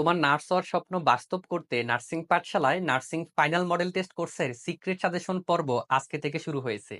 তোমার নার্স হওয়ার স্বপ্ন বাস্তব করতে নার্সিং পাঠশালায় নার্সিং ফাইনাল মডেল টেস্ট কোর্সের সিক্রেট সাজেশন পর্ব আজকে থেকে শুরু হয়েছে।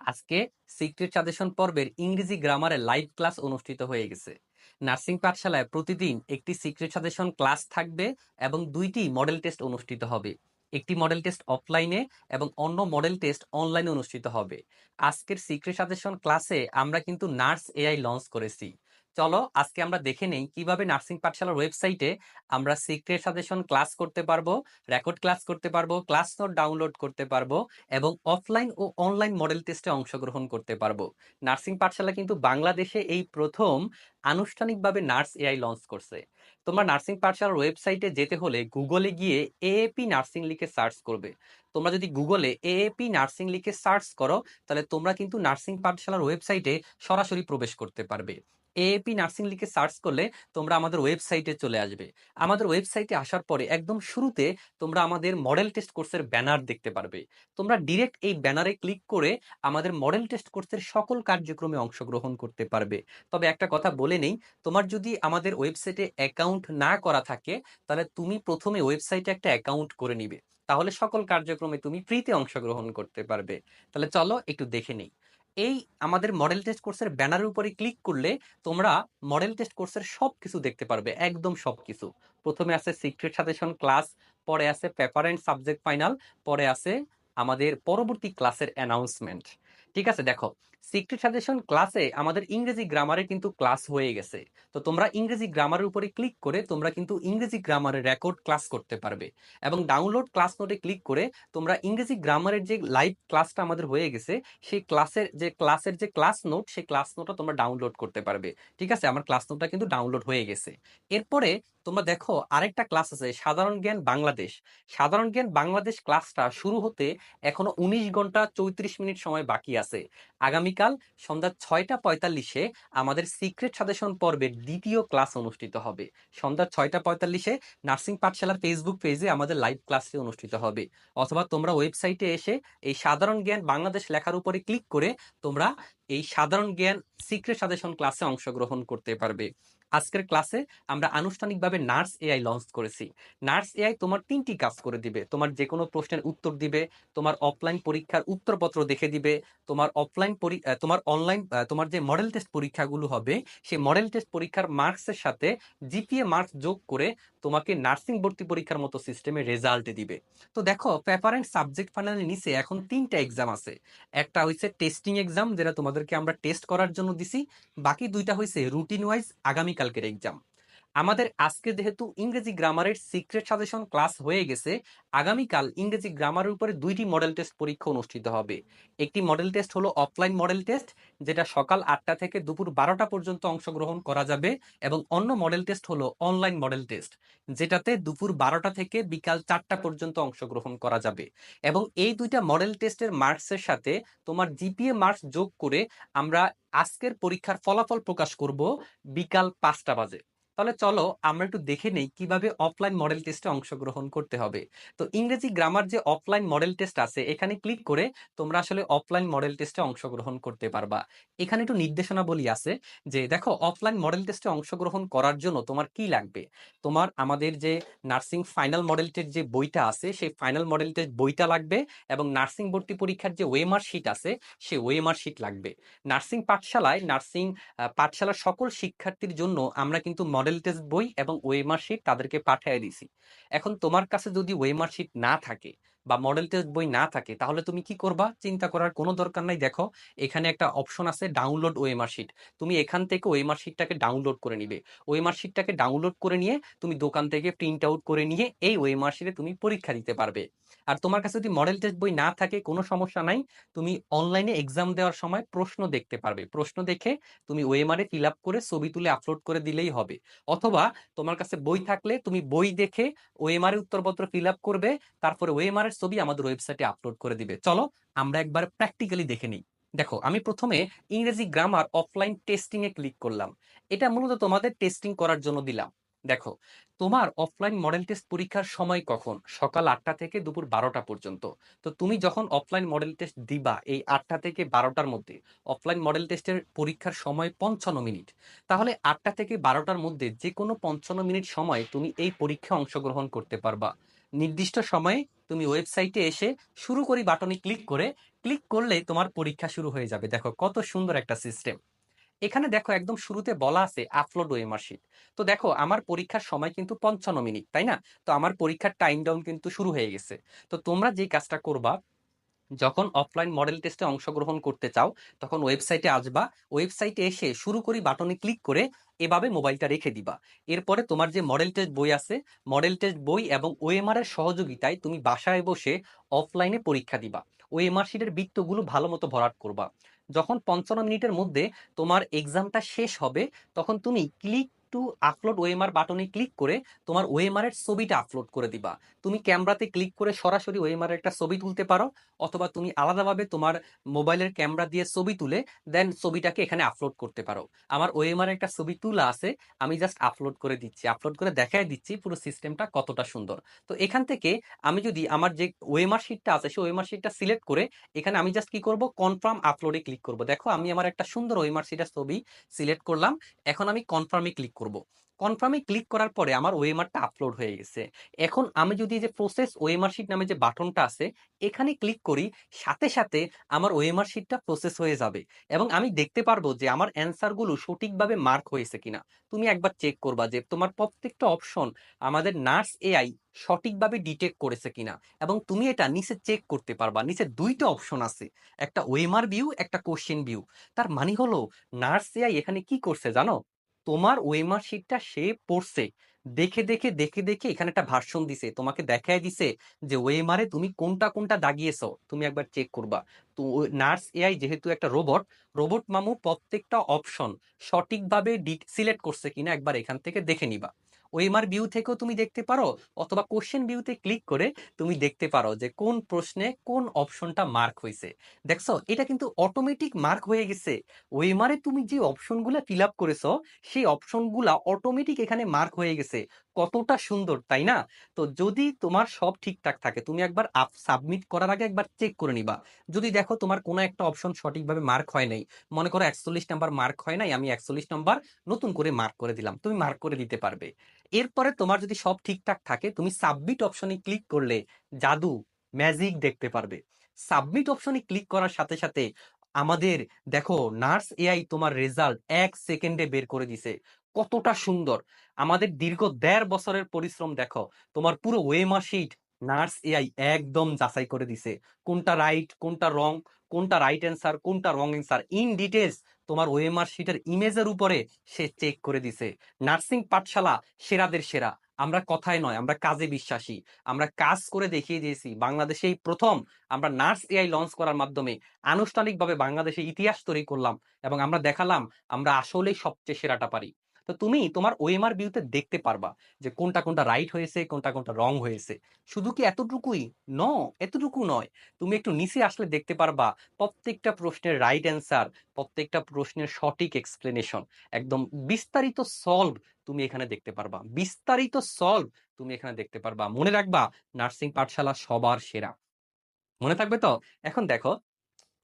আজকে সিক্রেট সাজেশন পর্বের ইংরেজি গ্রামারের লাইভ ক্লাস অনুষ্ঠিত হয়ে গেছে। নার্সিং পাঠশালায় প্রতিদিন একটি সিক্রেট সাজেশন ক্লাস থাকবে এবং দুইটি মডেল টেস্ট অনুষ্ঠিত হবে। একটি মডেল টেস্ট অফলাইনে এবং অন্য মডেল টেস্ট অনলাইনে অনুষ্ঠিত হবে। আজকের সিক্রেট সাজেশন ক্লাসে আমরা কিন্তু নার্স এআই লঞ্চ করেছি। চলো আজকে আমরা দেখে নেই কীভাবে নার্সিং পাঠশালার ওয়েবসাইটে আমরা সিক্রেট সাজেশন ক্লাস করতে পারব, রেকর্ড ক্লাস করতে পারব, ক্লাস নোট ডাউনলোড করতে পারব এবং অফলাইন ও অনলাইন মডেল টেস্টে অংশগ্রহণ করতে পারব। নার্সিং পাঠশালা কিন্তু বাংলাদেশে এই প্রথম আনুষ্ঠানিকভাবে নার্স এআই লঞ্চ করছে। তোমরা নার্সিং পাঠশালার ওয়েবসাইটে যেতে হলে গুগলে গিয়ে এএপি নার্সিং লিখে সার্চ করবে। তোমরা যদি গুগলে এএপি নার্সিং লিখে সার্চ করো, তাহলে তোমরা কিন্তু নার্সিং পাঠশালার ওয়েবসাইটে সরাসরি প্রবেশ করতে পারবে। এএপি নার্সিং লিখে সার্চ করলে তোমরা আমাদের ওয়েবসাইটে চলে আসবে। আমাদের ওয়েবসাইটে আসার পরে একদম শুরুতে তোমরা আমাদের মডেল টেস্ট কোর্সের ব্যানার দেখতে পারবে। তোমরা ডিরেক্ট এই ব্যানারে ক্লিক করে আমাদের মডেল টেস্ট কোর্সের সকল কার্যক্রমে অংশগ্রহণ করতে পারবে। তবে একটা কথা বলে নেই, তোমার যদি আমাদের ওয়েবসাইটে অ্যাকাউন্ট না করা থাকে, তাহলে তুমি প্রথমে ওয়েবসাইটে একটা অ্যাকাউন্ট করে নিবে। তাহলে সকল কার্যক্রমে তুমি ফ্রিতে অংশগ্রহণ করতে পারবে। তাহলে চলো একটু দেখে নেই। এই আমাদের মডেল টেস্ট কোর্সের ব্যানারের উপরে ক্লিক করলে তোমরা মডেল টেস্ট কোর্সের সব কিছু দেখতে পারবে, একদম সব কিছু প্রথমে আছে সিক্রেট সাজেশন ক্লাস পরে আছে পেপার অ্যান্ড সাবজেক্ট ফাইনাল পরে আছে আমাদের পরবর্তী ক্লাসের অ্যানাউন্সমেন্ট ঠিক আছে, দেখো সিক্রেট সাজেশন ক্লাসে আমাদের ইংরেজি গ্রামারের কিন্তু ক্লাস হয়ে গেছে। তো তোমরা ইংরেজি গ্রামারের উপরে ক্লিক করে তোমরা কিন্তু ইংরেজি গ্রামারের রেকর্ড ক্লাস করতে পারবে। এবং ডাউনলোড ক্লাস নোটে ক্লিক করে তোমরা ইংরেজি গ্রামারের যে লাইভ ক্লাসটা আমাদের হয়ে গেছে, সেই ক্লাসের যে ক্লাসের যে ক্লাস নোট সেই ক্লাস নোটটা তোমরা ডাউনলোড করতে পারবে। ঠিক আছে? আমার ক্লাস নোটটা কিন্তু ডাউনলোড হয়ে গেছে। এরপরে তোমরা দেখো আরেকটা ক্লাস আছে, সাধারণ জ্ঞান বাংলাদেশ। সাধারণ জ্ঞান বাংলাদেশ ক্লাসটা শুরু হতে এখনও উনিশ ঘণ্টা চৌত্রিশ মিনিট সময় বাকি আছে। আগামীকাল সন্ধ্যা ছয়টা পঁয়তাল্লিশে আমাদের সিক্রেট সাজেশন পর্বের দ্বিতীয় ক্লাস অনুষ্ঠিত হবে। সন্ধ্যা ছয়টা পঁয়তাল্লিশে নার্সিং পাঠশালার ফেসবুক পেজে আমাদের লাইভ ক্লাসটি অনুষ্ঠিত হবে। অথবা তোমরা ওয়েবসাইটে এসে এই সাধারণ জ্ঞান বাংলাদেশ লেখার উপরে ক্লিক করে তোমরা এই সাধারণ জ্ঞান সিক্রেট সাজেশন ক্লাসে অংশগ্রহণ করতে পারবে। আজকের ক্লাসে আমরা আনুষ্ঠানিকভাবে নার্স এআই লঞ্চ করেছি। নার্স এআই তোমার তিনটি কাজ করে দিবে। তোমার যে কোনো প্রশ্নের উত্তর দিবে, তোমার অফলাইন পরীক্ষার উত্তরপত্র দেখে দিবে, তোমার অফলাইন তোমার অনলাইন তোমার যে মডেল টেস্ট পরীক্ষাগুলো হবে, সেই মডেল টেস্ট পরীক্ষার মার্কসের সাথে জিপিএ মার্কস যোগ করে তোমাকে নার্সিং ভর্তি পরীক্ষার মতো সিস্টেমে রেজাল্ট দিবে। তো দেখো পেপার অ্যান্ড সাবজেক্ট ফাইনালের নিচে এখন তিনটা এক্সাম আছে। একটা হয়েছে টেস্টিং এক্সাম যেটা তোমাদেরকে আমরা টেস্ট করার জন্য দিছি। বাকি দুইটা হয়েছে রুটিন ওয়াইজ আগামীকালকের এক্সাম আমাদের আজকে যেহেতু ইংরেজি গ্রামারের সিক্রেট সাজেশন ক্লাস হয়ে গেছে, আগামীকাল ইংরেজি গ্রামারের উপরে দুইটি মডেল টেস্ট পরীক্ষা অনুষ্ঠিত হবে। একটি মডেল টেস্ট হলো অফলাইন মডেল টেস্ট যেটা সকাল আটটা থেকে দুপুর বারোটা পর্যন্ত অংশগ্রহণ করা যাবে, এবং অন্য মডেল টেস্ট হলো অনলাইন মডেল টেস্ট যেটাতে দুপুর বারোটা থেকে বিকাল চারটা পর্যন্ত অংশগ্রহণ করা যাবে। এবং এই দুইটা মডেল টেস্টের মার্কসের সাথে তোমার জিপিএ মার্কস যোগ করে আমরা আজকের পরীক্ষার ফলাফল প্রকাশ করব বিকাল পাঁচটা বাজে। তাহলে চলো আমরা একটু দেখে নেই কীভাবে অফলাইন মডেল টেস্টে অংশগ্রহণ করতে হবে। তো ইংরেজি গ্রামার যে অফলাইন মডেল টেস্ট আছে, এখানে ক্লিক করে তোমরা আসলে অফলাইন মডেল টেস্টে অংশগ্রহণ করতে পারবা। এখানে একটু নির্দেশনাবলী আছে যে, দেখো অফলাইন মডেল টেস্টে অংশগ্রহণ করার জন্য তোমার কি লাগবে? তোমার আমাদের যে নার্সিং ফাইনাল মডেল টেস্ট যে বইটা আছে, সেই ফাইনাল মডেল টেস্ট বইটা লাগবে এবং নার্সিং ভর্তি পরীক্ষার যে ওয়েমার শিট আছে, সেই ওয়েমার শিট লাগবে। নার্সিং পাঠশালায় নার্সিং পাঠশালার সকল শিক্ষার্থীর জন্য আমরা কিন্তু মডেল টেস্ট বই এবং ওয়েমার শিট তাদেরকে পাঠিয়ে দিছি। এখন তোমার কাছে যদি ওয়েমার শিট না থাকে বা মডেল টেস্ট বই না থাকে, তাহলে তুমি কি করবা? চিন্তা করার কোনো দরকার নাই। দেখো, এখানে একটা অপশন আছে ডাউনলোড ওয়েমার শিট তুমি এখান থেকে ওয়েমার শিটটাকে ডাউনলোড করে নিবে। ওয়েমার শিটটাকে ডাউনলোড করে নিয়ে তুমি দোকান থেকে প্রিন্ট আউট করে নিয়ে এই ওয়েমার শিটে তুমি পরীক্ষা দিতে পারবে। আর তোমার কাছে যদি মডেল টেস্ট বই না থাকে, কোনো সমস্যা নাই। তুমি অনলাইনে এক্সাম দেওয়ার সময় প্রশ্ন দেখতে পারবে। প্রশ্ন দেখে তুমি ওয়েমারে ফিল আপ করে ছবি তুলে আপলোড করে দিলেই হবে। অথবা তোমার কাছে বই থাকলে তুমি বই দেখে ওয়েমারে উত্তরপত্র ফিল আপ করবে, তারপরে ওয়েমারের ছবি আমাদের ওয়েবসাইটে আপলোড করে দিবে। চলো আমরা একবার প্র্যাকটিক্যালি দেখে নিই। দেখো, আমি প্রথমে ইংরেজি গ্রামার অফলাইন টেস্টিং এ ক্লিক করলাম। এটা মূলত তোমাদের টেস্টিং করার জন্য দিলাম। দেখো, তোমার অফলাইন মডেল টেস্ট পরীক্ষার সময় কখন? সকাল আটটা থেকে দুপুর বারোটা পর্যন্ত। তো তুমি যখন অফলাইন মডেল টেস্ট দিবা, এই আটটা থেকে বারোটার মধ্যে অফলাইন মডেল টেস্টের পরীক্ষার সময় পঞ্চান্ন মিনিট। তাহলে আটটা থেকে বারোটার মধ্যে যে কোনো পঞ্চান্ন মিনিট সময় তুমি এই পরীক্ষায় অংশগ্রহণ করতে পারবা। নির্দিষ্ট সময়ে তুমি ওয়েবসাইটে এসে শুরু করি বাটনে ক্লিক করে, ক্লিক করলে তোমার পরীক্ষা শুরু হয়ে যাবে। দেখো কত সুন্দর একটা সিস্টেম। এখানে দেখো একদম শুরুতে বলা আছে আপলোড ওয়েমার্কশিট তো দেখো আমার পরীক্ষার সময় কিন্তু পঞ্চান্ন মিনিট, তাই না? তো আমার পরীক্ষার টাইম ডাউন কিন্তু শুরু হয়ে গেছে। তো তোমরা যে কাজটা করবা, যখন অফলাইন মডেল টেস্টে অংশগ্রহণ করতে চাও, তখন ওয়েবসাইটে আসবা। ওয়েবসাইটে এসে শুরু করি বাটনে ক্লিক করে এভাবে মোবাইলটা রেখে দিবা। এরপরে তোমার যে মডেল টেস্ট বই আছে মডেল টেস্ট বই এবং ওএমআর এর সহযোগিতায় তুমি বাসায় বসে অফলাইনে পরীক্ষা দিবা। ওএমআর শিটের বৃত্তগুলো ভালো মতো ভরাট করবা। যখন পঞ্চান্ন মিনিটের মধ্যে তোমার এক্সামটা শেষ হবে, তখন তুমি ক্লিক টু আপলোড ওএমআর বাটনে ক্লিক করে তোমার ওএমআর এর ছবিটা আপলোড করে দিবা। তুমি ক্যামেরাতে ক্লিক করে সরাসরি ওএমআর একটা ছবি তুলতে পারো, অথবা তুমি আলাদাভাবে তোমার মোবাইলের ক্যামেরা দিয়ে ছবি তুলে দেন ছবিটাকে এখানে আপলোড করতে পারো। আমার ওএমআর একটা ছবি তোলা আছে, আমি জাস্ট আপলোড করে দিচ্ছি। আপলোড করে দেখাই দিচ্ছি পুরো সিস্টেমটা কতটা সুন্দর। তো এখান থেকে আমি যদি আমার যে ওএমআর শিটটা আছে সেই ওএমআর শিটটা সিলেক্ট করে এখানে আমি জাস্ট কি করব? কনফার্ম আপলোডে ক্লিক করব। দেখো আমি আমার একটা সুন্দর ওএমআর শিটের ছবি সিলেক্ট করলাম, এখন আমি কনফার্মে ক্লিক করব। কনফার্মে ক্লিক করার পরে আমার ওয়েমারটা আপলোড হয়ে গেছে। এখন আমি যদি যে প্রসেস ওয়েমার শিট নামে যে বাটনটা আছে, এখানে ক্লিক করি, সাথে সাথে আমার ওয়েমার শিটটা প্রসেস হয়ে যাবে এবং আমি দেখতে পারব যে আমার অ্যান্সারগুলো সঠিকভাবে মার্ক হয়েছে কিনা। তুমি একবার চেক করবা যে তোমার প্রত্যেকটা অপশন আমাদের নার্স এআই সঠিকভাবে ডিটেক্ট করেছে কিনা এবং তুমি এটা নিচে চেক করতে পারবা। নিচে দুইটা অপশন আছে, একটা ওয়েমার ভিউ একটা কোশ্চেন ভিউ তার মানে হলো নার্স এআই এখানে কি করছে জানো? তোমার ওয়েমার শিটটা সে পড়ছে। দেখে দেখে দেখে দেখে এখানে একটা ভার্সন দিছে। তোমাকে দেখায় দিছে যে ওয়েমারে তুমি কোনটা কোনটা দাগিয়েছ? তুমি একবার চেক করবা। তো নার্স এআই যেহেতু একটা রোবট রোবট মামু প্রত্যেকটা অপশন সঠিকভাবে সিলেক্ট করছে কিনা একবার এখান থেকে দেখে নিবা। ওএমআর ভিউ থেকেও তুমি দেখতে পারো অথবা কোশ্চেন ভিউতে ক্লিক করে তুমি দেখতে পারো যে কোন প্রশ্নে কোন অপশনটা মার্ক হয়েছে। দেখছ? এটা কিন্তু অটোমেটিক মার্ক হয়ে গেছে। ওএমআরে তুমি যে অপশনগুলো ফিল আপ করেছ, সেই অপশনগুলা অটোমেটিক এখানে মার্ক হয়ে গেছে। কতটা সুন্দর, তাই না? তো যদি তোমার সব ঠিকঠাক থাকে, তুমি একবার আপ, সাবমিট করার আগে একবার চেক করে নিবা। যদি দেখো তোমার কোনো একটা অপশন সঠিকভাবে মার্ক হয় নাই, মনে করো একচল্লিশ নাম্বার মার্ক হয় নাই, আমি একচল্লিশ নাম্বার নতুন করে মার্ক করে দিলাম, তুমি মার্ক করে দিতে পারবে। এরপরে তোমার যদি সব ঠিকঠাক থাকে, তুমি সাবমিট অপশনে ক্লিক করলে জাদু ম্যাজিক দেখতে পারবে। সাবমিট অপশনে ক্লিক করার সাথে সাথে আমাদের, দেখো নার্স এআই তোমার রেজাল্ট এক সেকেন্ডে বের করে দিছে। কতটা সুন্দর। আমাদের দীর্ঘ দেড় বছরের পরিশ্রম, দেখো, তোমার পুরো ওয়েমার শিট নার্স এআই একদম যাচাই করে দিছে। কোনটা রাইট কোনটা রং কোনটা রাইট অ্যান্সার কোনটা রং অ্যান্সার ইন ডিটেলস তোমার ওএমআর শিটের ইমেজের উপরে সে চেক করে দিছে। নার্সিং পাঠশালা সেরাদের সেরা। আমরা কথায় নয়, আমরা কাজে বিশ্বাসী। আমরা কাজ করে দেখিয়ে দিয়েছি বাংলাদেশে এই প্রথম আমরা নার্স এআই লঞ্চ করার মাধ্যমে আনুষ্ঠানিকভাবে বাংলাদেশে ইতিহাস তৈরি করলাম এবং আমরা দেখালাম আমরা আসলেই সবচেয়ে সেরাটা পারি। তো তুমি তোমার ওএমআর ভিউতে দেখতে পারবা যে কোনটা কোনটা রাইট হয়েছে, কোনটা কোনটা রং হয়েছে। শুধু কি এতটুকুই? ন এতটুকু নয়। তুমি একটু নিচে আসলে দেখতে পারবা প্রত্যেকটা প্রশ্নের রাইট অ্যান্সার প্রত্যেকটা প্রশ্নের সঠিক এক্সপ্লেনেশন একদম বিস্তারিত সলভ তুমি এখানে দেখতে পারবা। বিস্তারিত সলভ তুমি এখানে দেখতে পারবা। মনে রাখবা, নার্সিং পাঠশালা সবার সেরা। মনে থাকবে তো? এখন দেখো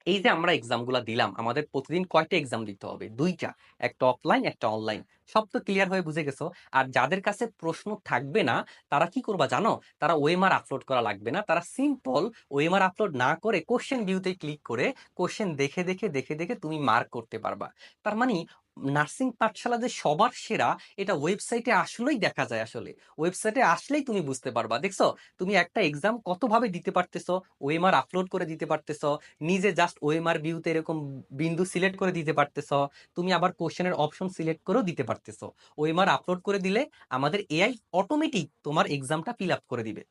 এই যে আমরা এক্সামগুলো দিলাম, আমাদের প্রতিদিন কয়টা এক্সাম দিতে হবে? দুইটা, একটা অফলাইন একটা অনলাইন সব তো ক্লিয়ার হয়ে বুঝে গেছো? আর যাদের কাছে প্রশ্ন থাকবে না, তারা কি করবা জানো? তারা ওয়েমার আপলোড করা লাগবে না। তারা সিম্পল ওয়েমার আপলোড না করে কোশ্চেন ভিউতে ক্লিক করে কোশ্চেন দেখে দেখে দেখে দেখে তুমি মার্ক করতে পারবা। তার মানে নার্সিং পাঠশালা যে সবার সেরা এটা ওয়েবসাইটে আসলেই দেখা যায় আসলে। ওয়েবসাইটে আসলেই তুমি বুঝতে পারবা। দেখছ? তুমি একটা এক্সাম কতভাবে দিতে পারতেছো? ওএমআর আপলোড করে দিতে পারতেছো। নিজে জাস্ট ওএমআর ভিউতে এরকম বিন্দু সিলেক্ট করে দিতে পারতেছো। তুমি আবার কোশ্চেনের অপশন সিলেক্ট করেও দিতে পারতেছো। ওএমআর আপলোড করে দিলে আমাদের এআই অটোমেটিক তোমার এক্সামটা ফিল আপ করে দিবে।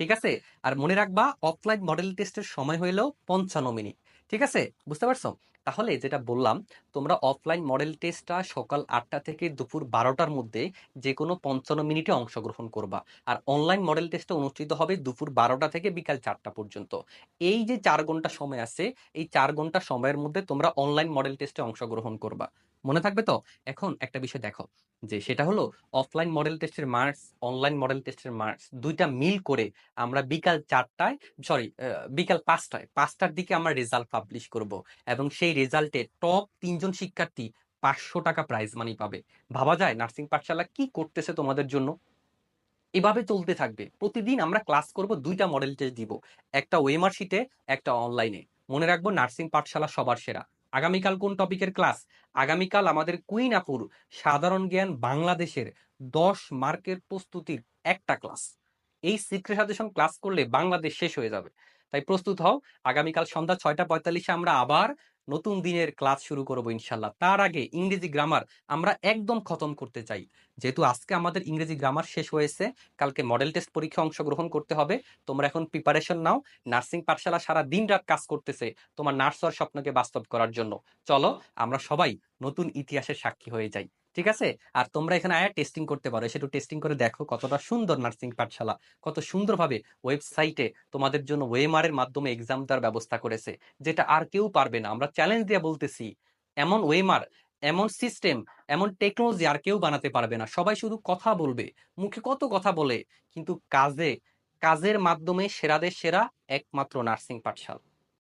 ঠিক আছে? আর মনে রাখবা অফলাইন মডেল টেস্টের সময় হইলেও পঞ্চান্ন মিনিট। ঠিক আছে? বুঝতে পারছ? তাহলে যেটা বললাম, তোমরা অফলাইন মডেল টেস্টটা সকাল আটটা থেকে দুপুর বারোটার মধ্যে যে কোনো পঞ্চান্ন মিনিটে অংশগ্রহণ করবা। আর অনলাইন মডেল টেস্টটা অনুষ্ঠিত হবে দুপুর বারোটা থেকে বিকাল চারটা পর্যন্ত। এই যে চার ঘণ্টা সময় আছে, এই চার ঘণ্টা সময়ের মধ্যে তোমরা অনলাইন মডেল টেস্টে অংশগ্রহণ করবা। মনে থাকবে তো? এখন একটা বিষয় দেখো যে সেটা হলো অফলাইন মডেল টেস্টের মার্কস, অনলাইন মডেল টেস্টের মার্কস দুইটা মিল করে আমরা বিকাল চারটায় সরি বিকাল পাঁচটায় পাঁচটার দিকে আমরা রেজাল্ট পাবলিশ করব এবং সেই রেজাল্টে টপ তিনজন শিক্ষার্থী পাঁচশো টাকা প্রাইজ মানি পাবে। ভাবা যায় নার্সিং পাঠশালা কি করতেছে তোমাদের জন্য? এভাবে চলতে থাকবে। প্রতিদিন আমরা ক্লাস করব দুইটা মডেল টেস্ট দিব। একটা ওএমআর শিটে, একটা অনলাইনে। মনে রাখব নার্সিং পাঠশালা সবার সেরা। আগামীকাল কোন টপিকের ক্লাস? আগামীকাল আমাদের কুইন আপুর সাধারণ জ্ঞান বাংলাদেশের ১০ মার্কের প্রস্তুতির একটা ক্লাস। এই সিক্রেট সাজেশন ক্লাস করলে বাংলাদেশ শেষ হয়ে যাবে। তাই প্রস্তুত হও। আগামীকাল সন্ধ্যা ছয়টা পঁয়তাল্লিশে আমরা আবার নতুন দিনের ক্লাস শুরু করব ইনশাল্লাহ তার আগে ইংরেজি গ্রামার আমরা একদম খতম করতে চাই। যেহেতু আজকে আমাদের ইংরেজি গ্রামার শেষ হয়েছে, কালকে মডেল টেস্ট পরীক্ষা অংশগ্রহণ করতে হবে। তোমরা এখন প্রিপারেশন নাও। নার্সিং পাঠশালা সারা দিন-রাত কাজ করতেছে তোমার নার্স হওয়ার স্বপ্নকে বাস্তব করার জন্য। চলো আমরা সবাই নতুন ইতিহাসের সাক্ষী হয়ে যাই। ঠিক আছে? আর তোমরা এখানে আয়া টেস্টিং করতে পারো। সেটু টেস্টিং করে দেখো কতটা সুন্দর নার্সিং পাঠশালা। কত সুন্দরভাবে ওয়েবসাইটে তোমাদের জন্য ওএমআর এর মাধ্যমে এক্সাম দেওয়ার ব্যবস্থা করেছে। যেটা আর কেউ পারবে না। আমরা চ্যালেঞ্জ দিয়ে বলতেছি। এমন ওয়েমার এমন সিস্টেম, এমন টেকনোলজি আর কেউ বানাতে পারবে না। সবাই শুধু কথা বলবে। মুখে কত কথা বলে। কিন্তু কাজে, কাজের মাধ্যমে সেরাদের সেরা একমাত্র নার্সিং পাঠশালা।